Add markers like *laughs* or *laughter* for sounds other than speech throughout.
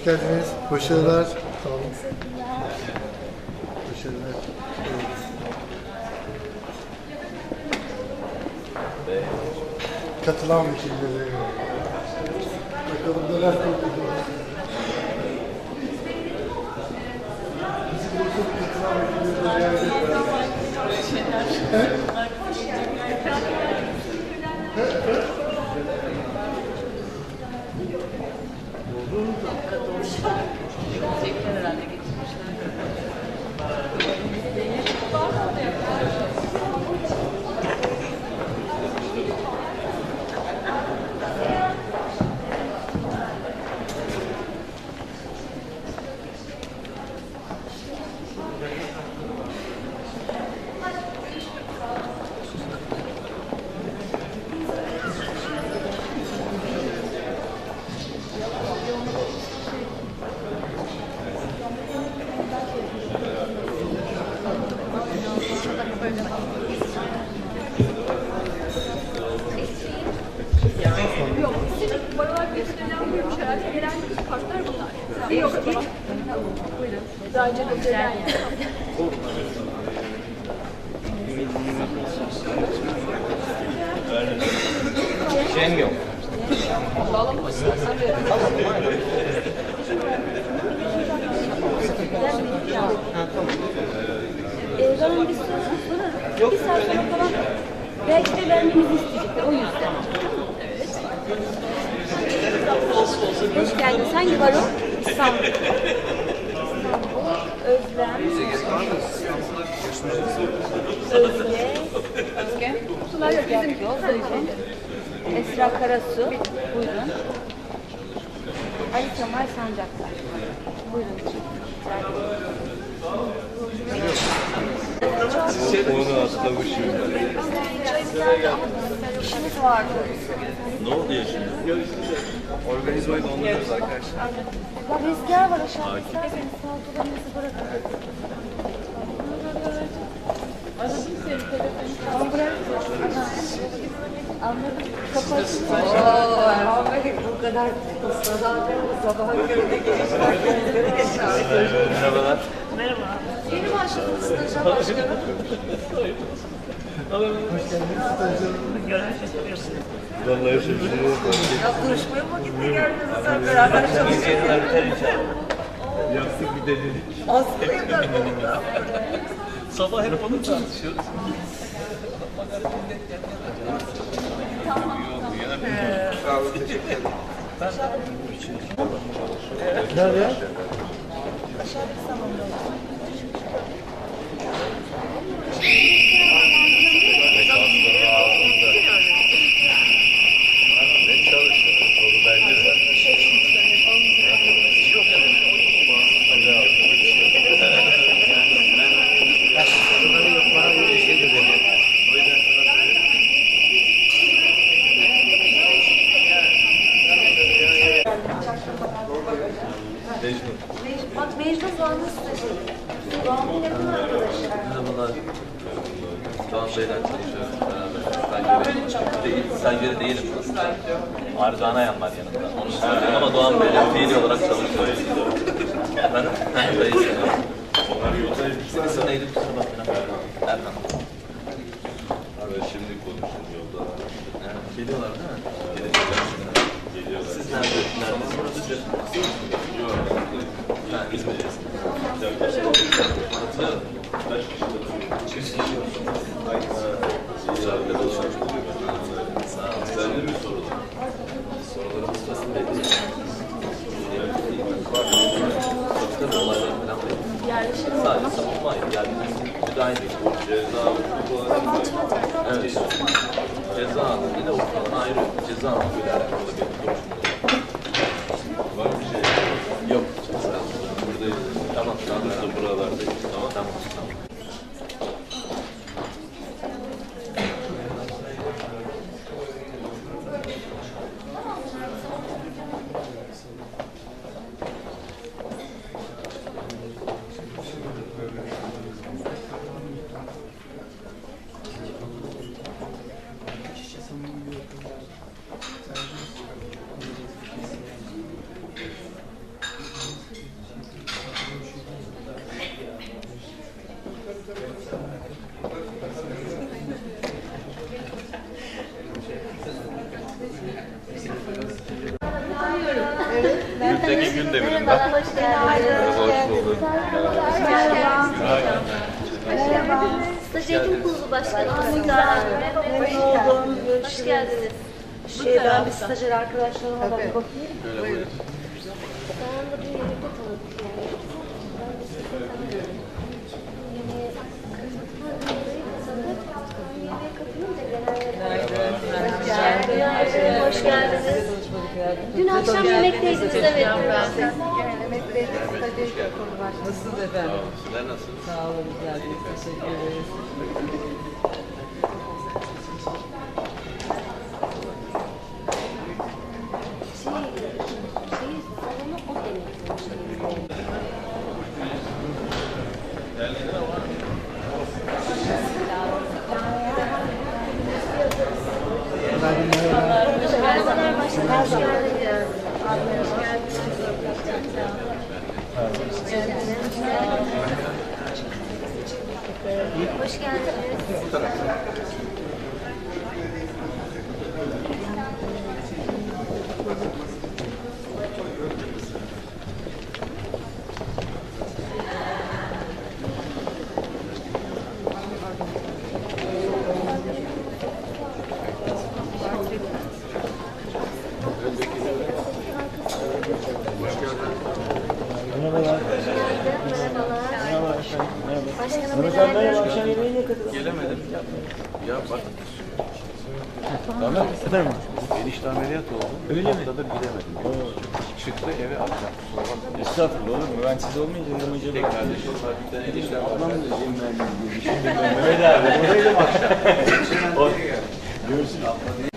Hoş geldiniz. Başarılar. Sağ olun. Başarılar. Evet. Katılan vekilleri. Bakalım neler konuşuyor. Bizim burada katılan vekilleri de geldi. Yok, sizin bayağı gösterilen buymuş herhalde. Gelen kartlar bunlar. Yok, değil. Buyurun. Daha önce yani. Şeyim yok. Alalım mı bir soru. Bir saat sonra falan belki de vermenizi isteyecekler o yüzden. Hoş geldin. Hangi var o? İstanbul. Özlem. Özge. Özge. Sular yok bizim yol. Esra Karasu. Buyurun. Ali Kemal Sancaktar. Buyurun. Onu atlamışım. İşimiz vardı. Ne oldu ya şimdi? Organizmayı donduruyoruz arkadaşlar. Ya rüzgar var aşağıda. İsterseniz sağ odalarınızı bırakın. Tamam bırak. Anladım. Kapatsın. bu kadar ustadan sabaha köründe gelişler. Merhabalar. Yeni başladım staja başkanım. *laughs* Hoş geldiniz. Stajyer. Vallahi şaşırıyorum. Ya duruşmaya mı gitti geldiniz sen beraber çalışıyorsunuz? Yaptık bir ben bunun. Sabah hep onu tartışıyoruz. Nerede? Ne Bey'den çalışıyorum beraber. Değil, stajyeri değilim. Arzu Anayan var yanımda. Onu söylüyorum ama Doğan Bey'le fiili olarak çalışıyorum. Efendim? Dayı seviyorum. İsim neydi kusura bakmayın. Erkan. Abi şimdi konuştum yolda. Geliyorlar değil mi? Geliyorlar. Siz nerede? Neredesiniz? Yok. Ha, İzmir'desiniz. Hatırlıyorum. Kaç kişi de Üç kişi var. İyi arkadaşlar. Sağ olun. Sen de mi sorun? Sorularımız nasıl bekliyor? Tabii olaylar falan yok. Sadece savunma yani müdahale değil. Ceza Evet. Ceza bir de ortadan ayrı. Ceza bir alakalı bir konuşma. Staj Eğitim Kurulu Başkanı Müdahale Hanım. Memnun oldum. Hoş geldiniz. Şey, ben bir stajyer arkadaşlarıma da bir bakayım. Böyle buyurun. Ben de bir yerde. Ben de sizi Hoş geldiniz. Dün akşam yemekteydiniz evet. Nasılsınız efendim? Sizler nasılsınız? Sağ olun, geldiniz. Teşekkür ederiz. Şey, şey, salonu o demek. Merhabalar başkanım. Hoş geldiniz. Hoş geldiniz. Hoş geldiniz. Merhabalar. Merhabalar. Başkanım Mehmet abi neler merhaba. Akşam yemeğine katılın. Gelemedim. Ya bak. Tamam. Efendim? Enişte ameliyat oldu. Öyle mi? Haftadır gidemedim. Çıktı eve akşam. Estağfurullah olur mu? Ben siz olmayınca dedim acaba. Tek kardeşim var. Bir tane enişte var. Ablam da diyeyim ben. Mehmet abi. Buradaydım akşam. *laughs*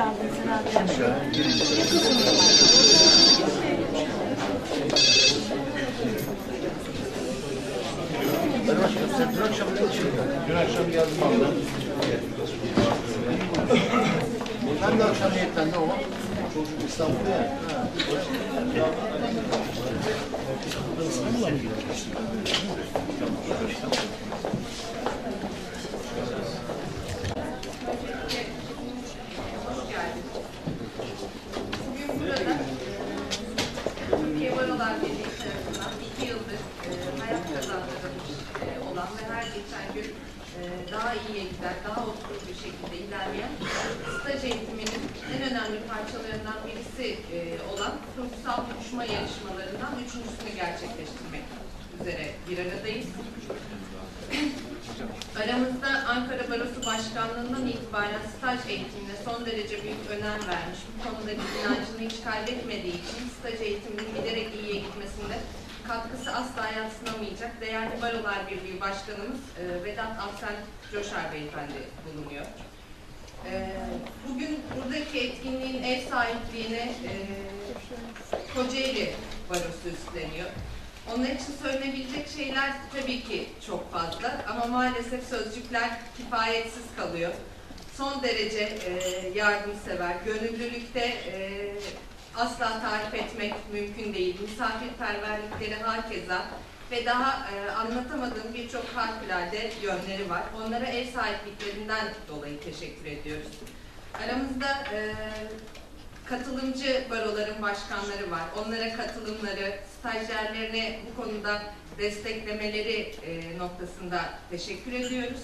O- Görsün. Yeni geldim sen abi. Dün akşam geldim ablam. Ben de akşam niyetlendi ama çocuk İstanbul'da ya. Bugün burada Türkiye Barolar Birliği tarafından iki yıldır e, hayat kazandırılmış e, olan ve her geçen gün e, daha iyiye giden, daha oturup bir şekilde ilerleyen staj eğitiminin en önemli parçalarından birisi e, olan kurumsal buluşma yarışmalarından üçüncüsünü gerçekleştirmek üzere bir aradayız. Aramızda Ankara Barosu Başkanlığı'ndan itibaren staj eğitimine son derece büyük önem vermiş, bu konuda inancını hiç kaybetmediği için staj eğitiminin giderek iyiye gitmesinde katkısı asla yatsınamayacak değerli Barolar Birliği Başkanımız e, Vedat Alsen Coşar Beyefendi bulunuyor. E, Bugün buradaki etkinliğin ev sahipliğini e, Kocaeli Barosu üstleniyor. Onlar için söylenebilecek şeyler tabii ki çok fazla ama maalesef sözcükler kifayetsiz kalıyor. Son derece e, yardımsever, gönüllülükte e, asla tarif etmek mümkün değil. Misafirperverlikleri hakeza ve daha e, anlatamadığım birçok harikulade yönleri var. Onlara ev sahipliklerinden dolayı teşekkür ediyoruz. Aramızda e, katılımcı baroların başkanları var. Onlara katılımları, stajyerlerine bu konuda desteklemeleri e, noktasında teşekkür ediyoruz.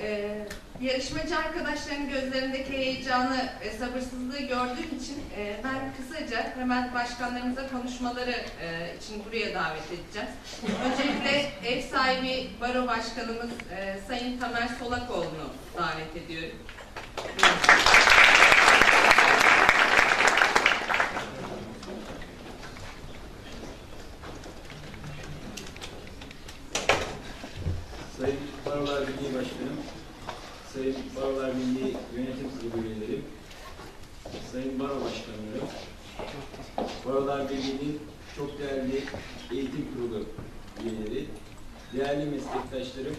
E, yarışmacı arkadaşların gözlerindeki heyecanı ve sabırsızlığı gördüğüm için e, ben kısaca hemen başkanlarımıza konuşmaları e, için buraya davet edeceğiz. Öncelikle ev sahibi baro başkanımız e, Sayın Tamer Solakoğlu'nu davet ediyorum. Sayın Barolar Birliği Başkanım, Sayın Barolar Birliği Yönetim Kurulu üyeleri, Sayın Baro Başkanları, Barolar Birliği'nin çok değerli eğitim kurulu üyeleri, değerli meslektaşlarım,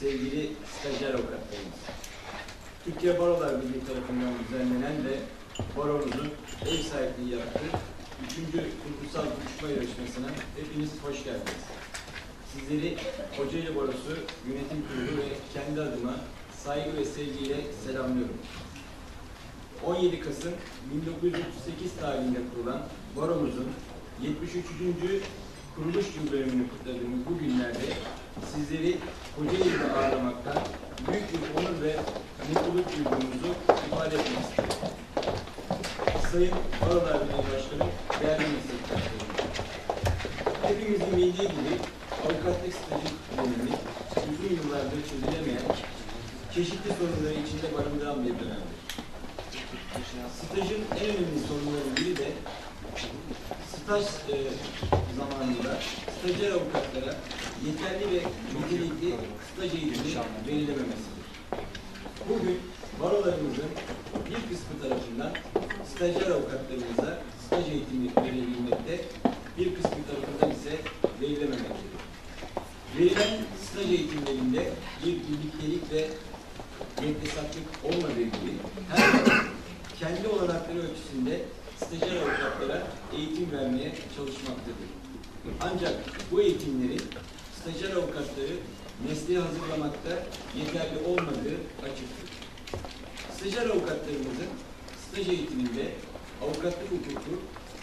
sevgili stajyer avukatlarımız. Türkiye Barolar Birliği tarafından düzenlenen ve baromuzun ev sahipliği yaptığı 3. Kurgusal Buluşma Yarışması'na hepiniz hoş geldiniz. Sizleri Kocaeli Barosu Yönetim Kurulu ve kendi adıma saygı ve sevgiyle selamlıyorum. 17 Kasım 1938 tarihinde kurulan baromuzun 73. kuruluş yıl dönümünü kutladığımız bu günlerde sizleri Kocaeli'de ağırlamaktan büyük bir onur ve mutluluk duyduğumuzu ifade etmek istiyorum. Sayın Barolar Birliği Başkanı, değerli meslektaşlarım. Hepimizin bildiği gibi avukatlık stajı dönemi uzun yıllardır çözülemeyen çeşitli sorunları içinde barındıran bir dönemdir. Stajın en önemli sorunlarının biri de staj e, zamanında stajyer avukatlara yeterli ve nitelikli staj eğitimi verilememesidir. Bugün barolarımızın bir kısmı tarafından stajyer avukatlarımıza staj eğitimi verebilmekte, bir kısmı tarafından ise verilememektedir. Verilen staj eğitimlerinde bir birliktelik ve yetkisatlık olmadığı gibi her kendi olanakları ölçüsünde stajyer avukatlara eğitim vermeye çalışmaktadır. Ancak bu eğitimleri stajyer avukatları mesleğe hazırlamakta yeterli olmadığı açıktır. Stajyer avukatlarımızın staj eğitiminde avukatlık hukuku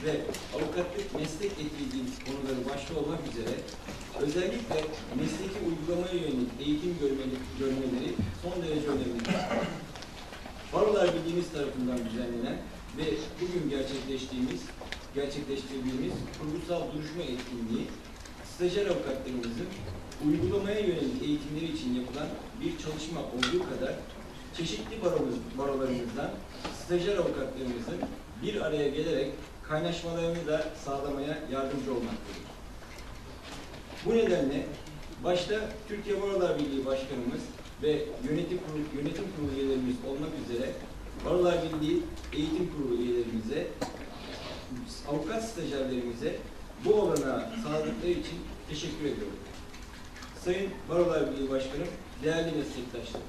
ve avukatlık meslek etiği konuları başta olmak üzere özellikle mesleki uygulamaya yönelik eğitim görmeleri son derece önemlidir. Barolar Birliğimiz tarafından düzenlenen ve bugün gerçekleştiğimiz, gerçekleştirdiğimiz kurgusal duruşma etkinliği, stajyer avukatlarımızın uygulamaya yönelik eğitimleri için yapılan bir çalışma olduğu kadar çeşitli baromuz, barolarımızdan stajyer avukatlarımızın bir araya gelerek kaynaşmalarını da sağlamaya yardımcı olmaktadır. Bu nedenle başta Türkiye Barolar Birliği Başkanımız ve yönetim kurulu, yönetim kurulu üyelerimiz olmak üzere Barolar Birliği Eğitim Kurulu üyelerimize, avukat stajyerlerimize bu olanağı sağladıkları için teşekkür ediyorum. Sayın Barolar Birliği Başkanım, değerli meslektaşlarım,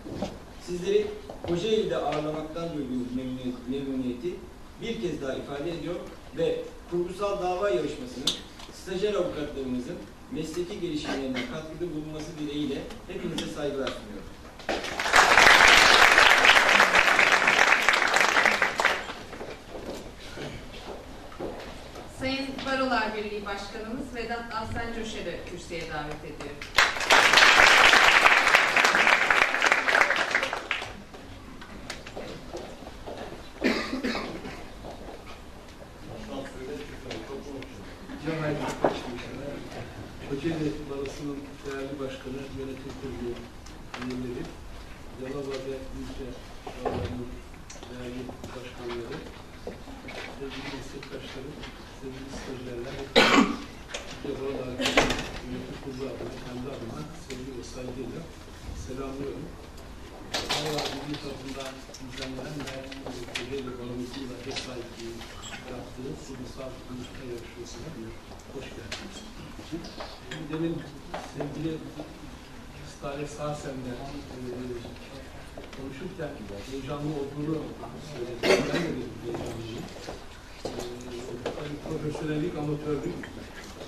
sizleri Kocaeli'de ağırlamaktan duyduğumuz memnuniyet- memnuniyeti bir kez daha ifade ediyor ve kurgusal dava yarışmasının stajyer avukatlarımızın mesleki gelişimlerine katkıda bulunması dileğiyle hepinize saygılar sunuyorum. Sayın Barolar Birliği Başkanımız Vedat Aslan Coşar'ı kürsüye davet ediyorum. Cemal Başkanı, Kocaeli Barosu'nun değerli başkanı, yönetim kurulu üyeleri, Yalova ve İlçe Barolarının değerli başkanları, sevgili meslektaşlarım, sevgili stajyerler, Türkiye Barolar Birliği Kurulu adına, kendi adıma sevgi ve saygıyla selamlıyorum. Barolar Birliği tarafından düzenlenen ve Kocaeli Baromu'nun da ev sahipliği yaptığı kurumsal buluşma yarışmasına hoş geldiniz. Demin sevgili Stale Sarsen'le e, konuşurken heyecanlı olduğunu söyledi. Ben de heyecanlıyım. E, profesyonellik, amatörlük,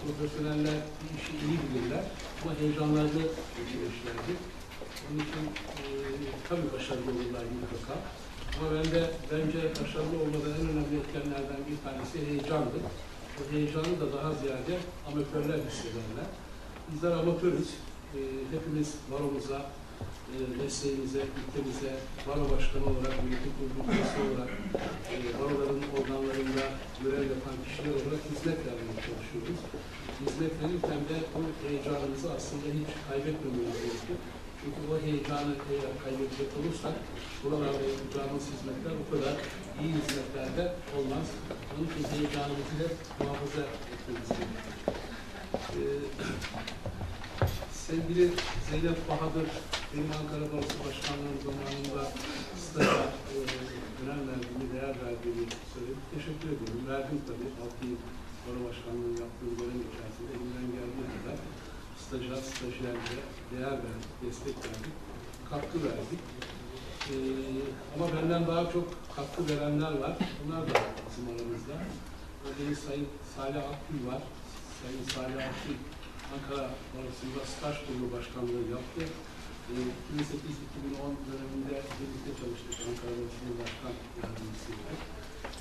profesyoneller bir işi iyi bilirler ama heyecanlarını geçirirlerdi. Onun için e, tabii başarılı olurlar mutlaka. Ama ben de bence başarılı olmadan en önemli etkenlerden bir tanesi heyecandır. O heyecanı da daha ziyade amatörler hissederler. Bizler amatörüz. E, hepimiz baromuza, e, mesleğimize, ülkemize, baro başkanı olarak, yönetim kurulu üyesi olarak, e, baroların organlarında görev yapan kişiler olarak hizmet vermeye çalışıyoruz. Hizmet verirken de bu heyecanımızı aslında hiç kaybetmememiz gerekiyor. Çünkü o heyecanı eğer kaybedecek olursak buralarda yapacağımız hizmetler o kadar iyi hizmetlerde olmaz. Onun için heyecanımızı hep muhafaza etmemiz gerekiyor. Ee, sevgili Zeynep Bahadır, benim Ankara Barosu Başkanlığım zamanında staja e, önem verdiğini, değer verdiğini söyledi. Teşekkür ediyorum. Verdim tabii. 6 yıl baro başkanlığı yaptığım dönem içerisinde elimden geldiği kadar staja, stajyerlere değer verdik, destek verdik, katkı verdik. Ee, ama benden daha çok katkı verenler var. Bunlar da bizim aramızda. Örneğin Sayın Salih Akgül var. Sayın Salih Akgül Ankara Barosu'nda staj kurulu başkanlığı yaptı. E, 2008-2010 döneminde birlikte çalıştık Ankara Barosu'nun başkan yardımcısıyla.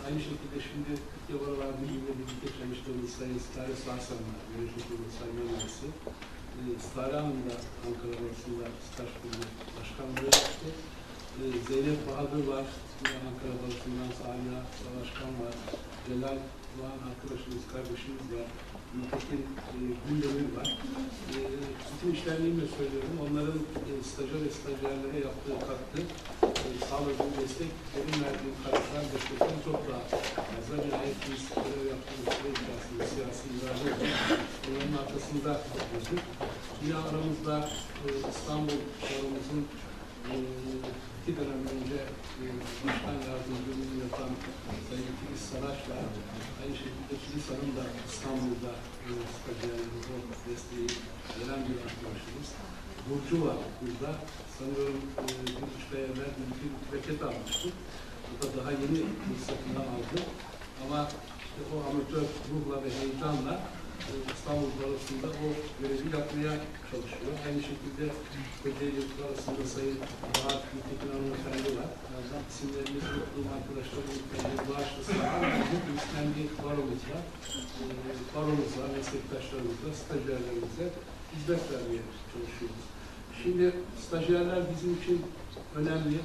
Aynı şekilde şimdi Türkiye Barolar Birliği'yle birlikte çalıştığımız Sayın Stare Sarsan var. Yönetim Kurulu Sayın Üyesi. E, Stare Hanım da Ankara Barosu'nda staj kurulu başkanlığı yaptı. E, Zeynep Bahadır var. Ankara Barosu'ndan Saliha Başkan var. Celal Doğan arkadaşımız, kardeşimiz var. Nitekim e, Gündemir var. E, bütün işlemliğimle söylüyorum. Onların e, stajyer ve stajyerlere yaptığı katkı, e, sağladığı destek, benim verdiğim katkılar destekten çok daha fazla. Nihayet biz görev yaptığımız süre içerisinde siyasi irade. Onların arkasında durduk. Yine aramızda e, İstanbul Baro'muzun e, iki dönem önce e, başkan Filiz Saraç'la aynı şekilde Filiz Hanım da İstanbul'da e, stajyerleri o desteği veren bir arkadaşımız. Burcu var burada. Sanıyorum e, bir buçuk ay evvel iki paket almıştı. O da daha yeni fırsatını aldı. Ama işte o amatör ruhla ve heyecanla İstanbul Barosu'nda o görevi yapmaya çalışıyor. Aynı şekilde Kocaeli Barosu'nda Sayın Bahat Gültekin Hanımefendi var. İsimlerini unuttuğum arkadaşlarım kendi bağışlasın. Hepimiz kendi baromuzla, e, baromuzla, meslektaşlarımızla, stajyerlerimize hizmet vermeye çalışıyoruz. Şimdi stajyerler bizim için önemli,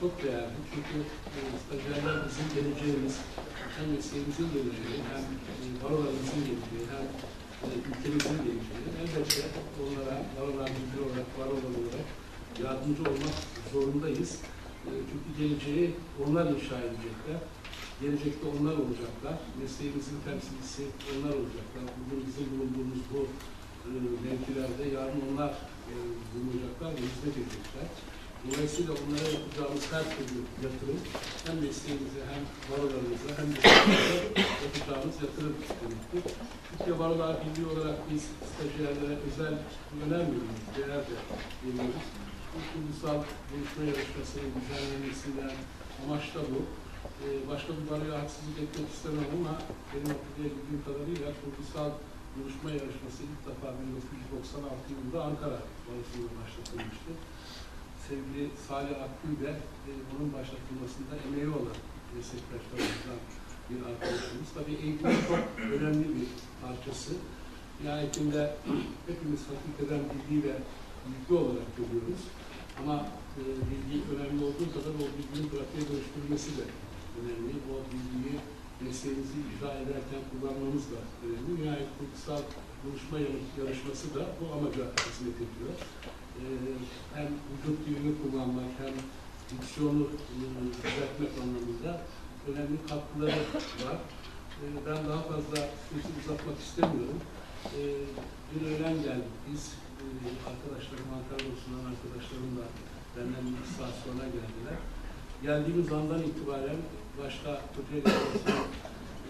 çok değerli. Çünkü e, stajyerler bizim geleceğimiz, hem mesleğimizin geleceği, hem e, barolarımızın geleceği, hem e, ülkemizin geleceği. Elbette onlara barolar bilgi olarak, barolar olarak yardımcı olmak zorundayız. E, çünkü geleceği onlar inşa edecekler. Gelecekte onlar olacaklar. Mesleğimizin temsilcisi onlar olacaklar. Bugün bizim bulunduğumuz bu e, mevkilerde yarın onlar e, bulunacaklar ve hizmet edecekler. Dolayısıyla onlara yapacağımız her türlü yatırım hem mesleğimize hem barolarımıza hem de *coughs* yapacağımız yatırım demektir. Türkiye Barolar Birliği olarak biz stajyerlere özel önem veriyoruz, değer de veriyoruz. Bu kurgusal buluşma yarışmasının düzenlenmesinden amaç da bu. Ee, başka bir baroya haksızlık etmek istemem ama benim hatırlayabildiğim kadarıyla kurgusal buluşma yarışması ilk defa 1996 yılında Ankara Barosu'nda başlatılmıştı sevgili Salih Akgül de e, bunun başlatılmasında emeği olan meslektaşlarımızdan bir arkadaşımız. Tabii eğitim çok önemli bir parçası. Nihayetinde *clears throat* hepimiz hakikaten bilgi ve bilgi olarak görüyoruz. Ama e, bilgi önemli olduğu kadar o bilginin pratiğe dönüştürülmesi de önemli. O bilgiyi mesleğimizi icra ederken kullanmamız da önemli. Nihayet kurgusal buluşma yarışması da bu amaca hizmet ediyor e, hem vücut dilini kullanmak hem diksiyonu e, düzeltmek anlamında önemli katkıları var. E, ben daha fazla sözü uzatmak istemiyorum. E, bir öğlen geldik biz. E, arkadaşlarım Ankara Barosu'ndan arkadaşlarım da benden bir saat sonra geldiler. Geldiğimiz andan itibaren başta Barosu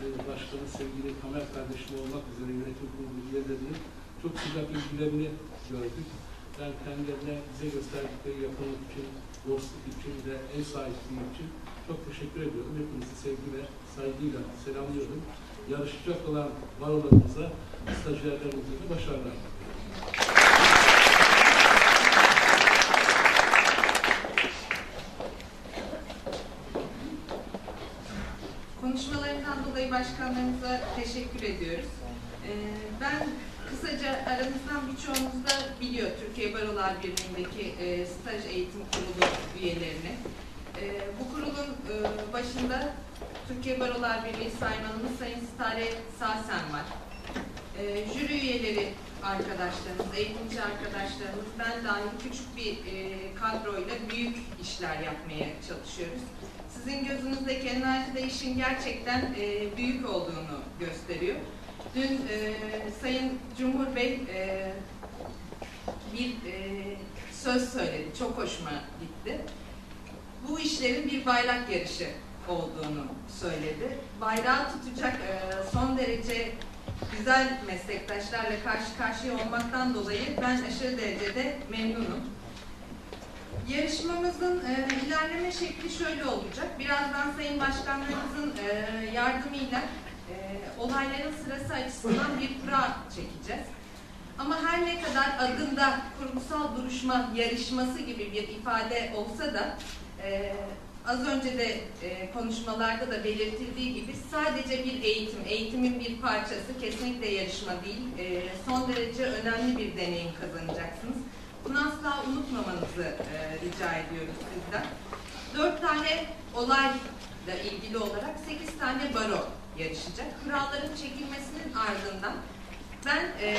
e, Başkanı sevgili Kamer kardeşim olmak üzere yönetim kurulu üyelerinin çok sıcak ilgilerini gördük. Ben kendilerine bize gösterdikleri yakınlık için, dostluk için ve ev sahipliği için çok teşekkür ediyorum. Hepinizi sevgi ve saygıyla selamlıyorum. Yarışacak olan barolarımıza, stajyerlerimize de başarılar. Konuşmalarından dolayı başkanlarımıza teşekkür ediyoruz. Ee, ben kısaca aranızdan birçoğunuz da biliyor Türkiye Barolar Birliği'ndeki e, staj eğitim kurulu üyelerini. E, bu kurulun e, başında Türkiye Barolar Birliği Saymanımız Sayın Stare Sasen var. E, jüri üyeleri arkadaşlarımız, eğitimci arkadaşlarımız, ben dahil küçük bir e, kadroyla büyük işler yapmaya çalışıyoruz. Sizin gözünüzdeki enerji de işin gerçekten e, büyük olduğunu gösteriyor. Dün e, Sayın Cumhur Bey e, bir e, söz söyledi. Çok hoşuma gitti. Bu işlerin bir bayrak yarışı olduğunu söyledi. Bayrağı tutacak e, son derece güzel meslektaşlarla karşı karşıya olmaktan dolayı ben aşırı derecede memnunum. Yarışmamızın e, ilerleme şekli şöyle olacak. Birazdan Sayın Başkanlarımızın e, yardımıyla e, olayların sırası açısından bir kura çekeceğiz. Ama her ne kadar adında kurumsal duruşma yarışması gibi bir ifade olsa da e, az önce de e, konuşmalarda da belirtildiği gibi sadece bir eğitim, eğitimin bir parçası kesinlikle yarışma değil. E, son derece önemli bir deneyim kazanacaksınız. Bunu asla unutmamanızı e, rica ediyoruz sizden. Dört tane olayla ilgili olarak sekiz tane baro yarışacak. Kuralların çekilmesinin ardından ben e,